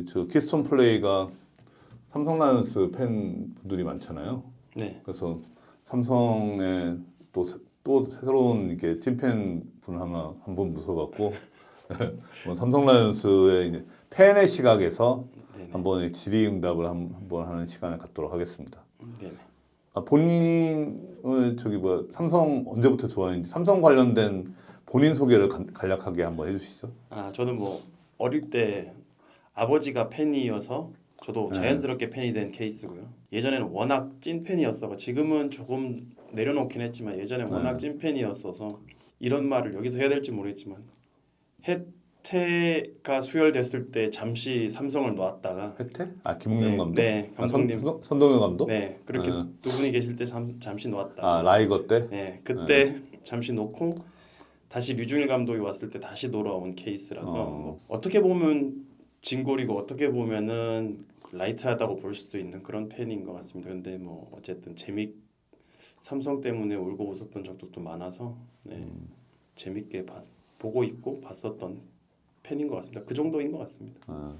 우리 저 키스톤 플레이가 삼성 라이온스 팬분들이 많잖아요. 네. 그래서 삼성의 또, 새- 또 새로운 이게 찐팬 분 하나 한 분 모셔갖고 뭐 삼성 라이온스의 이제 팬의 시각에서 네네. 한번 질의응답을 한- 한번 하는 시간을 갖도록 하겠습니다. 네네. 아, 본인은 저기 뭐 삼성 언제부터 좋아했는지 삼성 관련된 본인 소개를 간- 간략하게 한번 해주시죠. 아 저는 뭐 어릴 때 아버지가 팬이어서 저도 네. 자연스럽게 팬이 된 케이스고요. 예전에는 워낙 찐 팬이었어가 지금은 조금 내려놓긴 했지만 예전에 워낙 네. 찐 팬이었어서 이런 말을 여기서 해야 될지 모르겠지만 혜태가 수혈됐을 때 잠시 삼성을 놓았다가 혜태? 아 김웅영 네, 감독? 네 아, 선, 감독님 선, 선동열 감독? 네 그렇게 네. 두 분이 계실 때 잠, 잠시 놓았다. 아 라이거 때? 네, 그때 잠시 놓고 다시 류중일 감독이 왔을 때 다시 돌아온 케이스라서 어. 뭐 어떻게 보면 진골이고 어떻게 보면은 라이트하다고 볼 수도 있는 그런 팬인 것 같습니다. 근데 뭐 어쨌든 재미 삼성 때문에 울고 웃었던 적도 많아서 네, 음. 재밌게 봤, 보고 있고 봤었던 팬인 것 같습니다. 그 정도인 것 같습니다. 아,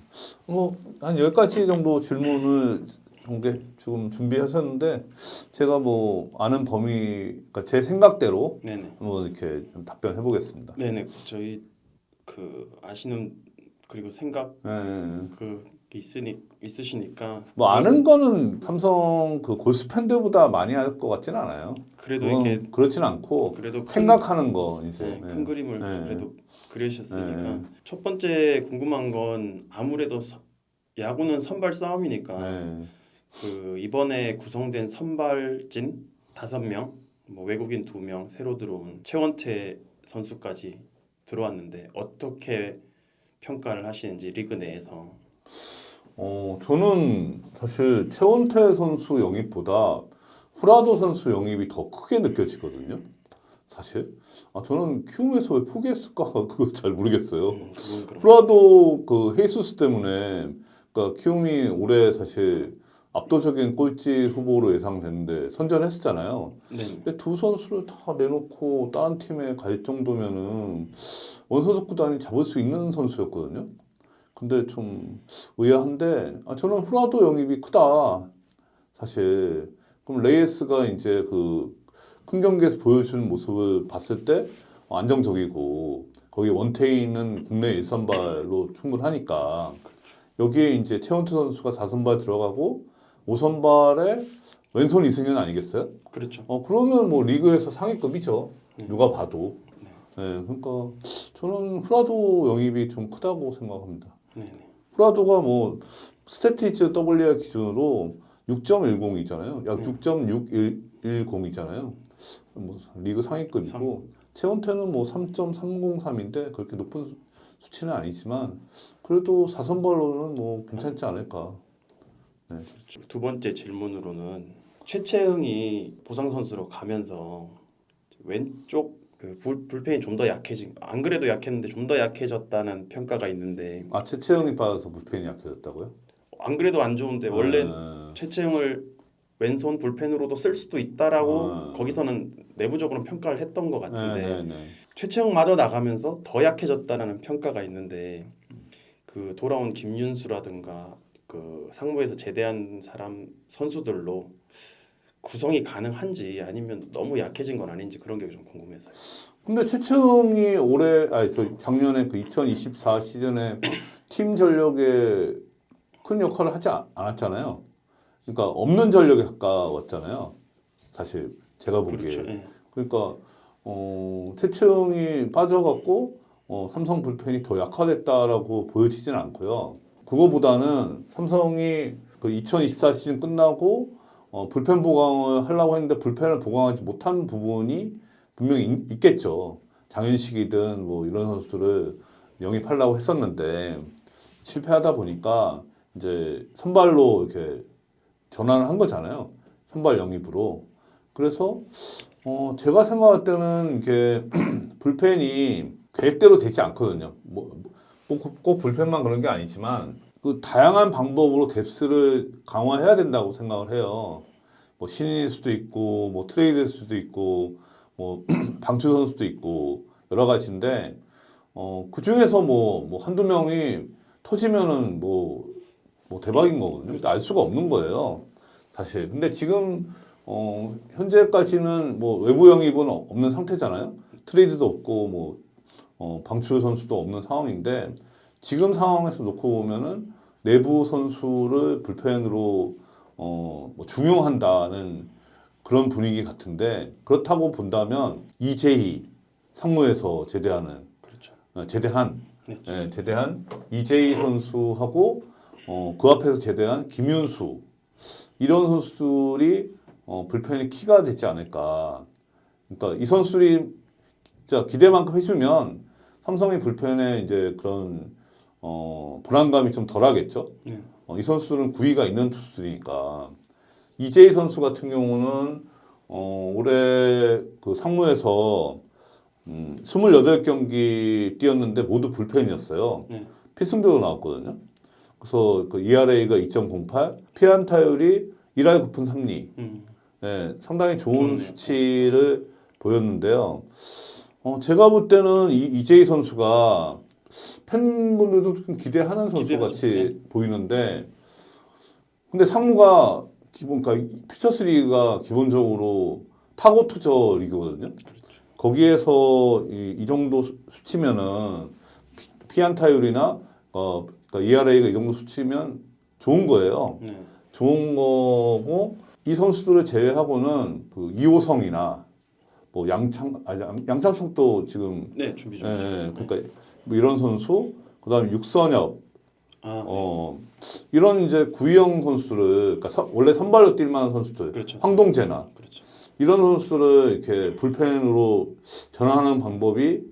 뭐한 10가지 정도 질문을 한게 지금 준비하셨는데 제가 뭐 아는 범위 그러니까 제 생각대로 네네. 한번 이렇게 좀 답변해 보겠습니다. 네네. 저희 그 아시는 그리고 생각 네. 그 있으니 있으시니까 뭐 아는 거는 삼성 그 골수 팬들보다 많이 할 것 같지는 않아요. 그래도 그건 이렇게 그렇진 않고 그래도 큰, 생각하는 거 이제 네, 큰 그림을 네. 그래도 그리셨으니까 네. 첫 번째 궁금한 건 아무래도 서- 야구는 선발 싸움이니까 네. 그 이번에 구성된 선발진 다섯 명, 뭐 외국인 두 명 새로 들어온 최원태 선수까지 들어왔는데 어떻게 평가를 하시는지 리그 내에서 어 저는 사실 최원태 선수 영입보다 후라도 선수 영입이 더 크게 느껴지거든요. 사실 아 저는 키움에서 왜 포기했을까 그거 잘 모르겠어요. 음, 그건 후라도 그 헤이수스 때문에 그러니까 키움이 올해 사실 압도적인 꼴찌 후보로 예상됐는데 선전했었잖아요. 네. 근데 두 선수를 다 내놓고 다른 팀에 갈 정도면은 원소속 구단이 잡을 수 있는 선수였거든요. 근데 좀 의아한데 아, 저는 후라도 영입이 크다. 사실 그럼 레이스가 이제 그 큰 경기에서 보여주는 모습을 봤을 때 안정적이고 거기 원태인은 국내 1선발로 충분하니까 여기에 이제 최원태 선수가 4선발 들어가고 5선발에 왼손 이승현 아니겠어요? 그렇죠. 어 그러면 뭐 리그에서 상위급이죠. 네. 누가 봐도. 네, 그러니까 저는 후라도 영입이 좀 크다고 생각합니다. 네, 네. 후라도가 뭐 스태티즈 WR 기준으로 6.10이잖아요. 약 네. 6.610이잖아요. 뭐 리그 상위급이고 최원태는 뭐 3.303인데 그렇게 높은 수- 수치는 아니지만 그래도 4선발로는 뭐 괜찮지 않을까. 두 번째 질문으로는 최채흥이 보상 선수로 가면서 왼쪽 그 불, 불펜이 좀 더 약해진 안 그래도 약했는데 좀 더 약해졌다는 평가가 있는데 아 최채영이 빠져서 불펜이 약해졌다고요? 안 그래도 안 좋은데 원래 아, 최채흥을 왼손 불펜으로도 쓸 수도 있다라고 아. 거기서는 내부적으로 평가를 했던 것 같은데 네, 네, 네. 최채흥마저 나가면서 더 약해졌다라는 평가가 있는데 그 돌아온 김윤수라든가 그 상무에서 제대한 사람 선수들로 구성이 가능한지 아니면 너무 약해진 건 아닌지 그런 게 좀 궁금해서요. 근데 최채영이 올해 아니 저 작년에 그 2024 시즌에 팀 전력에 큰 역할을 하지 않- 않았잖아요. 그러니까 없는 전력에 가까웠잖아요. 사실 제가 보기에. 그렇죠. 예. 그러니까 어, 최채영이 빠져갖고 어, 삼성 불펜이 더 약화됐다라고 보여지진 않고요. 그거보다는 삼성이 그 2024 시즌 끝나고 어, 불펜 보강을 하려고 했는데 불펜을 보강하지 못한 부분이 분명히 있, 있겠죠. 장현식이든 뭐 이런 선수들을 영입하려고 했었는데 실패하다 보니까 이제 선발로 이렇게 전환을 한 거잖아요. 선발 영입으로. 그래서 어, 제가 생각할 때는 이게 불펜이 계획대로 되지 않거든요. 뭐, 꼭, 꼭 불펜만 그런 게 아니지만 그 다양한 방법으로 뎁스를 강화해야 된다고 생각을 해요. 뭐 신인일 수도 있고 뭐 트레이드일 수도 있고 뭐 방출 선수도 있고 여러 가지인데 어, 그 중에서 뭐, 뭐 한두 명이 터지면은 뭐더 대박인 거거든요. 알 수가 없는 거예요. 사실. 근데 지금 어, 현재까지는 뭐 외부 영입은 어- 없는 상태잖아요. 트레이드도 없고 뭐 어, 방출 선수도 없는 상황인데 지금 상황에서 놓고 보면은 내부 선수를 불펜으로 어, 뭐 중용한다는 그런 분위기 같은데 그렇다고 본다면 이재희 상무에서 제대하는 그렇죠. 어, 제대한 네. 예, 제대한 이재희 선수하고 어, 그 앞에서 제대한 김윤수 이런 선수들이 어, 불펜의 키가 되지 않을까. 그러니까 이 선수들이 진짜 기대만큼 해주면 삼성의 불펜에 이제 그런 어, 불안감이 좀 덜하겠죠. 네. 어, 이 선수들은 구위가 있는 투수들이니까 이재희 선수 같은 경우는 어, 올해 그 상무에서 음, 28경기 뛰었는데 모두 불펜이었어요. 네. 필승조로 나왔거든요. 그래서 그 ERA가 2.08, 피안 타율이 1할 9푼 3리. 음. 네, 상당히 좋은 좋네요. 수치를 보였는데요. 어, 제가 볼 때는 이, 이재희 선수가 팬분들도 좀 기대하는 선수. 같이 네. 보이는데, 근데 상무가 기본, 그러니까 퓨처스 리그가 기본적으로 타고 투저 리그거든요. 거기에서 이, 이 정도 수- 수치면은 피- 피안타율이나 어, 그러니까 ERA가 이 정도 수치면 좋은 거예요. 네. 좋은 거고 이 선수들을 제외하고는 그 이호성이나 뭐 양창 아 양- 양창석도 지금 네, 준비 중. 예, 예, 그러니까 뭐 이런 선수 그다음에 육선엽 아, 어 이런 이제 구형 선수를 그러니까 서- 원래 선발로 뛸 만한 선수들 그렇죠. 황동재나 그렇죠. 이런 선수를 이렇게 불펜으로 전환하는 방법이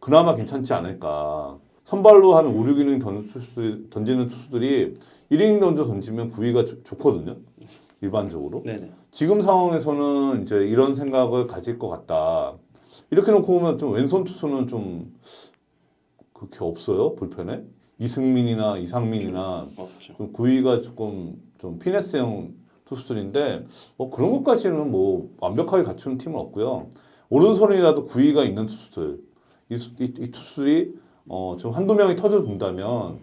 그나마 괜찮지 않을까. 선발로 한 5, 6이닝 던, 투수들이- 던지는 투수들이 1이닝 던져 던지면 구위가 좋- 좋거든요. 일반적으로. 네, 네. 지금 상황에서는 이제 이런 생각을 가질 것 같다. 이렇게 놓고 보면 좀 왼손 투수는 좀 그렇게 없어요. 불펜에. 이승민이나 이상민이나 없죠. 좀 구위가 조금 좀 피네스형 투수들인데 뭐 그런 것까지는 뭐 완벽하게 갖춘 팀은 없고요. 오른손이라도 구위가 있는 투수들 이, 수- 이, 이 투수들이 어, 좀 한두 명이 터져 준다면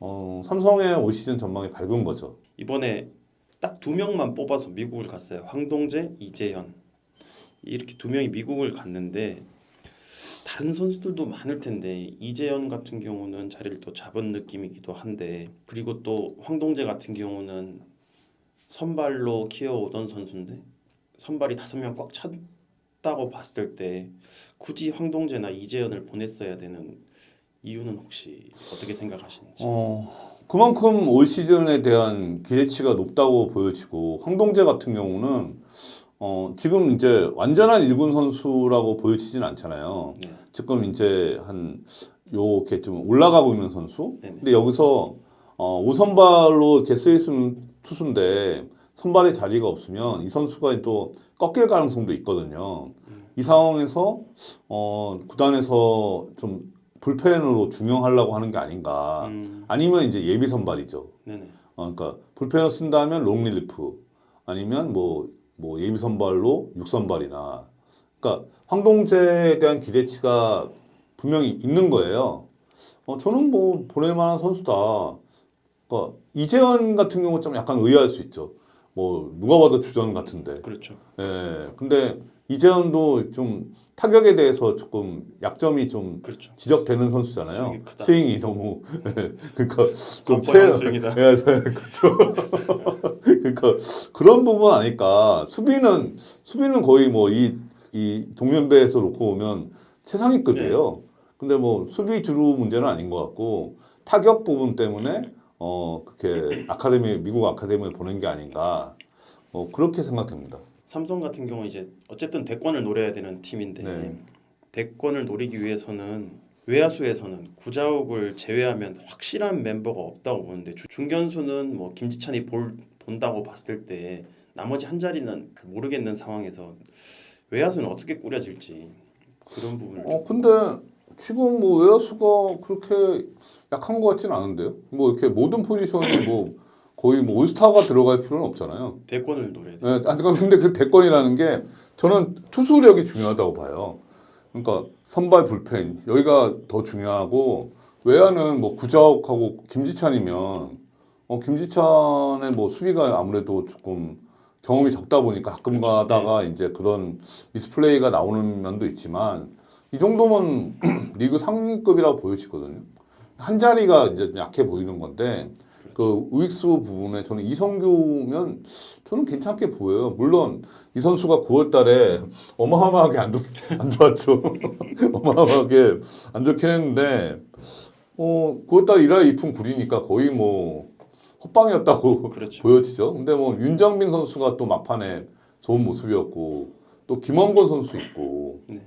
어, 삼성의 올 시즌 전망이 밝은 거죠. 이번에 딱 두 명만 뽑아서 미국을 갔어요. 황동재, 이재현 이렇게 두 명이 미국을 갔는데 다른 선수들도 많을 텐데 이재현 같은 경우는 자리를 또 잡은 느낌이기도 한데 그리고 또 황동재 같은 경우는 선발로 키워오던 선수인데 선발이 다섯 명 꽉 찼다고 봤을 때 굳이 황동재나 이재현을 보냈어야 되는 이유는 혹시 어떻게 생각하시는지? 어, 그만큼 올 시즌에 대한 기대치가 높다고 보여지고 황동재 같은 경우는 어, 지금 이제 완전한 일군 선수라고 보여지진 않잖아요. 네. 지금 이제 한 요렇게 좀 올라가고 있는 선수. 네네. 근데 여기서 어, 5선발로 이렇게 쓰이는 투수인데 선발의 자리가 없으면 이 선수가 또 꺾일 가능성도 있거든요. 이 상황에서 어, 구단에서 좀 불펜으로 중용하려고 하는 게 아닌가. 음, 아니면 이제 예비 선발이죠. 네네. 어, 그러니까 불펜을 쓴다면 롱릴리프 아니면 뭐, 뭐 예비 선발로 육선발이나 그러니까 황동재에 대한 기대치가 분명히 있는 거예요. 어, 저는 뭐 보낼 만한 선수다. 그러니까 이재현 같은 경우 좀 약간 의아할 수 있죠. 뭐 누가 봐도 주전 같은데. 그렇죠. 예. 근데 이재현도 좀 타격에 대해서 조금 약점이 좀 그렇죠. 지적되는 선수잖아요. 스윙이. 스윙이 너무 그러니까 좀 채- 스윙이다. 예, 네, 그렇죠. 그러니까 그런 부분 아닐까. 수비는 수비는 거의 뭐 이 이 동년배에서 놓고 보면 최상위급이에요. 네. 근데 뭐 수비 주루 문제는 아닌 것 같고 타격 부분 때문에 어 그렇게 아카데미 미국 아카데미에 보낸 게 아닌가. 뭐 그렇게 생각됩니다. 삼성 같은 경우 이제 어쨌든 대권을 노려야 되는 팀인데 네. 대권을 노리기 위해서는 외야수에서는 구자욱을 제외하면 확실한 멤버가 없다고 보는데 주- 중견수는 뭐 김지찬이 볼, 본다고 봤을 때 나머지 한 자리는 모르겠는 상황에서 외야수는 어떻게 꾸려질지 그런 부분을 어 근데 지금 뭐 외야수가 그렇게 약한 것 같지는 않은데요. 뭐 이렇게 모든 포지션이 뭐 거의 뭐 올스타가 들어갈 필요는 없잖아요. 대권을 노려야 돼. 네, 아니 근데 그 대권이라는 게 저는 투수력이 중요하다고 봐요. 그러니까 선발 불펜 여기가 더 중요하고 외야는 뭐 구자욱하고 김지찬이면 어, 김지찬의 뭐 수비가 아무래도 조금 경험이 적다 보니까 가끔 그렇죠. 가다가 이제 그런 미스플레이가 나오는 면도 있지만 이 정도면 리그 상위급이라고 보여지거든요. 한 자리가 이제 약해 보이는 건데 그 우익수 부분에 저는 이성규면 저는 괜찮게 보여요. 물론 이 선수가 9월달에 어마어마하게 안, 좋, 안 좋았죠. 어마어마하게 안 좋긴 했는데 어 9월달 이라 이푼 구리니까 거의 뭐 헛방이었다고 그렇죠. 보여지죠. 근데 뭐 윤정빈 선수가 또 막판에 좋은 모습이었고 또 김원건 선수 있고. 네.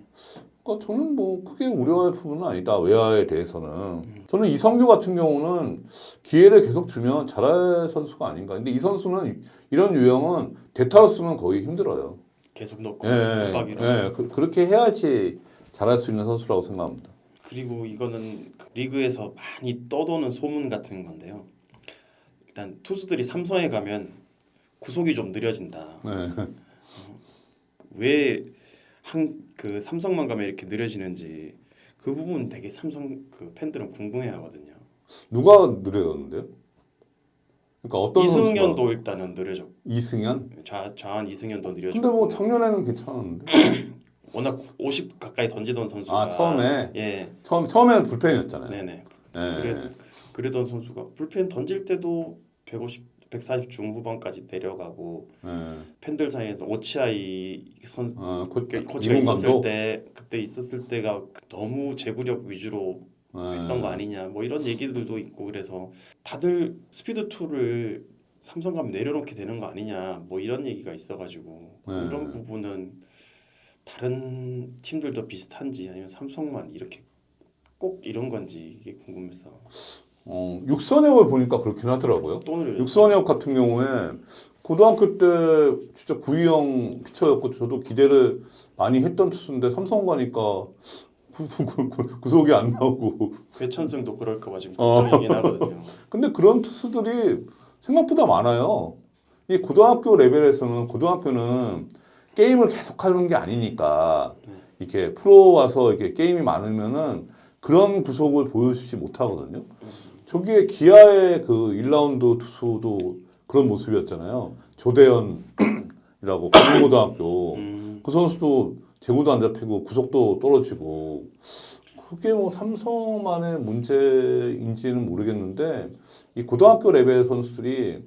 그러니까 저는 뭐 크게 우려할 부분은 아니다 외야에 대해서는. 저는 이성규 같은 경우는 기회를 계속 주면 잘할 선수가 아닌가. 근데 이 선수는 이런 유형은 대타로 쓰면 거의 힘들어요. 계속 넣고 예, 대박이라. 예, 그, 그렇게 해야지 잘할 수 있는 선수라고 생각합니다. 그리고 이거는 그 리그에서 많이 떠도는 소문 같은 건데요. 일단 투수들이 삼성에 가면 구속이 좀 느려진다. 네. 왜 한 그 삼성만 가면 이렇게 느려지는지 그 부분 되게 삼성 그 팬들은 궁금해하거든요. 누가 느려졌는데요? 그러니까 어떤 이승현도 선수가? 일단은 느려졌. 이승현? 좌 좌한 이승현도 느려졌고. 근데 뭐 작년에는 괜찮았는데. 워낙 50 가까이 던지던 선수가 아 처음에 예, 처음 처음에는 불펜이었잖아요. 네네. 예. 그래- 그러던 선수가 불펜 던질 때도 150, 140 중후반까지 내려가고 예. 팬들 사이에서 오치아이 선 어, 고, 그 코치가 있었을. 때 그때 있었을 때가 너무 제구력 위주로 예. 했던 거 아니냐 뭐 이런 얘기들도 있고 그래서 다들 스피드 2를 삼성 가면 내려놓게 되는 거 아니냐 뭐 이런 얘기가 있어가지고 네. 그런 부분은 다른 팀들도 비슷한지 아니면 삼성만 이렇게 꼭 이런 건지 이게 궁금해서 어, 육선역을 보니까 그렇긴 하더라고요. 육선역 같은 경우에 고등학교 때 진짜 구이형 피처였고 저도 기대를 많이 했던 투수인데 삼성 가니까 구, 구속이 안 나오고 괴천승도 그럴까봐 지금 어. 걱정이긴 하거든요. 근데 그런 투수들이 생각보다 많아요. 이 고등학교 레벨에서는 고등학교는 게임을 계속 하는 게 아니니까 네. 이렇게 프로 와서 이렇게 게임이 많으면은 그런 구속을 보여주지 못하거든요. 저기에 기아의 그 1라운드 투수도 그런 모습이었잖아요. 조대현이라고 강릉고등학교 음, 그 선수도 제구도 안 잡히고 구속도 떨어지고 그게 뭐 삼성만의 문제인지는 모르겠는데 이 고등학교 레벨 선수들이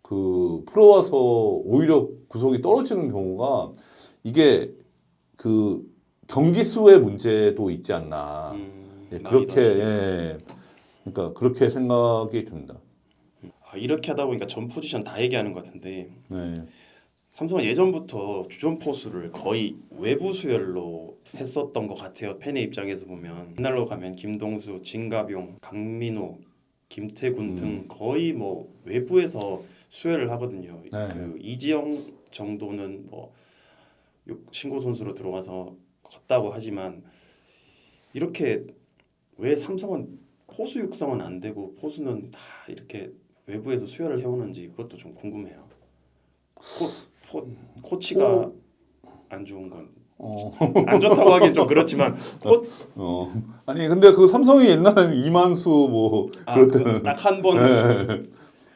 그 프로 와서 오히려 구속이 떨어지는 경우가 이게 그 경기 수의 문제도 있지 않나. 음, 예, 그렇게. 예. 그러니까 그렇게 생각이 듭니다. 아, 이렇게 하다 보니까 전 포지션 다 얘기하는 것 같은데 네. 삼성은 예전부터 주전 포수를 거의 외부 수혈로 했었던 것 같아요. 팬의 입장에서 보면 옛날로 가면 김동수, 진가병, 강민호, 김태군 등 음. 거의 뭐 외부에서 수혈을 하거든요. 네. 그 이지영 정도는 뭐 육- 신고 선수로 들어가서 컸다고 하지만 이렇게 왜 삼성은 포수 육성은 안 되고 포수는 다 이렇게 외부에서 수혈을 해오는지 그것도 좀 궁금해요. 코, 포, 코치가 어. 안 좋은 건안 어, 좋다고 하긴 좀 그렇지만 코, 어. 아니 근데 그 삼성이 옛날에는 이만수 뭐 아, 그럴 때는 딱한 번 예.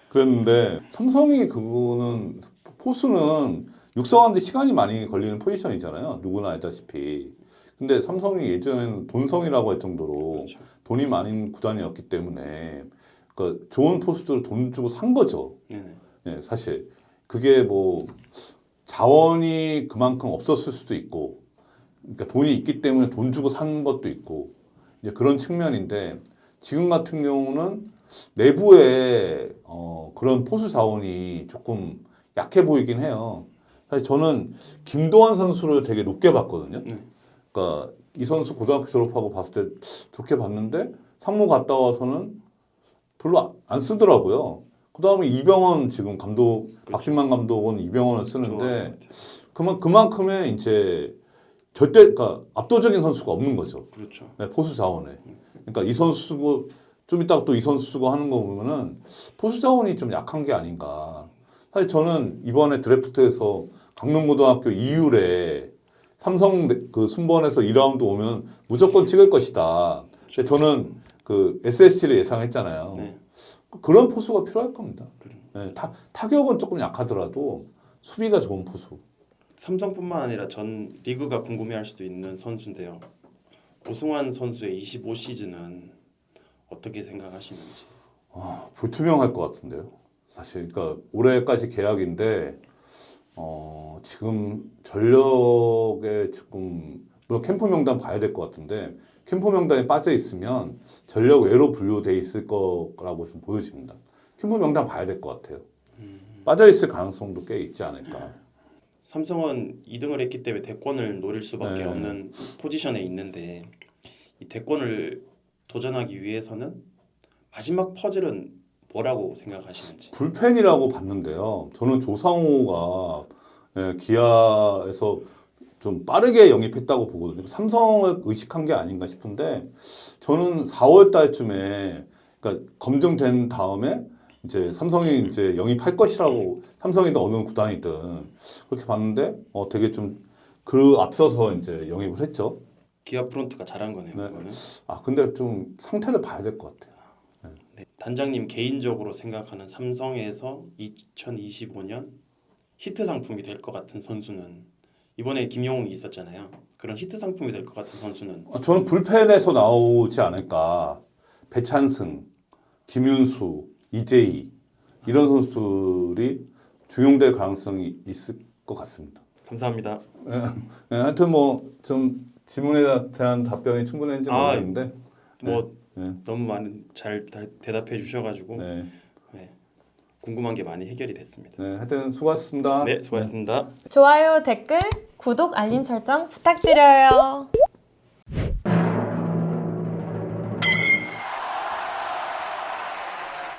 그랬는데 삼성이 그거는 포수는 육성하는데 시간이 많이 걸리는 포지션이잖아요. 누구나 알다시피. 근데 삼성이 예전에는 돈성이라고 할 정도로 그렇죠. 돈이 많은 구단이었기 때문에 그 좋은 포수들을 돈 주고 산 거죠. 네네. 예, 사실 그게 뭐 자원이 그만큼 없었을 수도 있고, 그러니까 돈이 있기 때문에 돈 주고 산 것도 있고, 이제 그런 측면인데 지금 같은 경우는 내부에 어, 그런 포수 자원이 조금 약해 보이긴 해요. 사실 저는 김도환 선수를 되게 높게 봤거든요. 네. 그러니까 이 선수 고등학교 졸업하고 봤을 때 좋게 봤는데 상무 갔다 와서는 별로 안- 안 쓰더라고요. 그 다음에 이병헌 지금 감독 박진만 감독은 이병헌을 쓰는데 같아요. 그만 그만큼의 이제 절대 그러니까 압도적인 선수가 없는 거죠. 그렇죠. 네, 포수 자원에. 그러니까 이 선수 쓰고 좀 이따가 또 이 선수 쓰고 하는 거 보면은 포수 자원이 좀 약한 게 아닌가. 사실 저는 이번에 드래프트에서 강릉고등학교 이율에 삼성 그 순번에서 2라운드 오면 무조건 찍을 것이다. 근데 저는 그 SSG를 예상했잖아요. 네. 그런 포수가 필요할 겁니다. 네, 타, 타격은 조금 약하더라도 수비가 좋은 포수. 삼성뿐만 아니라 전 리그가 궁금해할 수도 있는 선수인데요. 오승환 선수의 25 시즌은 어떻게 생각하시는지. 아, 불투명할 것 같은데요. 사실 그러니까 올해까지 계약인데 어, 지금 전력에 지금 물론 캠프 명단 봐야 될 것 같은데 캠프 명단에 빠져 있으면 전력 외로 분류돼 있을 거라고 좀 보여집니다. 캠프 명단 봐야 될 것 같아요. 빠져 있을 가능성도 꽤 있지 않을까. 삼성은 2등을 했기 때문에 대권을 노릴 수밖에 네. 없는 포지션에 있는데 이 대권을 도전하기 위해서는 마지막 퍼즐은 뭐라고 생각하시는지. 불펜이라고 봤는데요. 저는 조상우가 예, 기아에서 좀 빠르게 영입했다고 보거든요. 삼성을 의식한 게 아닌가 싶은데 저는 4월 달쯤에 그러니까 검증된 다음에 이제 삼성이 이제 영입할 것이라고 삼성이든 어느 구단이든 그렇게 봤는데 어 되게 좀 그 앞서서 이제 영입을 했죠. 기아 프론트가 잘한 거네요. 네. 그거는. 아 근데 좀 상태를 봐야 될 것 같아요. 네. 단장님 개인적으로 생각하는 삼성에서 2025년 히트 상품이 될 것 같은 선수는 이번에 김용욱이 있었잖아요. 그런 히트 상품이 될 것 같은 선수는 어, 저는 불펜에서 나오지 않을까. 배찬승, 김윤수, 이재희 이런 선수들이 중용될 가능성이 있을 것 같습니다. 감사합니다. 예, 하여튼 뭐 좀 질문에 대한 답변이 충분했는지 아, 모르겠는데 뭐 네. 너무 많은 잘 다- 대답해 주셔가지고 네, 네. 궁금한 게 많이 해결이 됐습니다. 네, 하여튼 수고하셨습니다. 네, 수고하셨습니다. 좋아요, 댓글, 구독, 알림 설정 부탁드려요.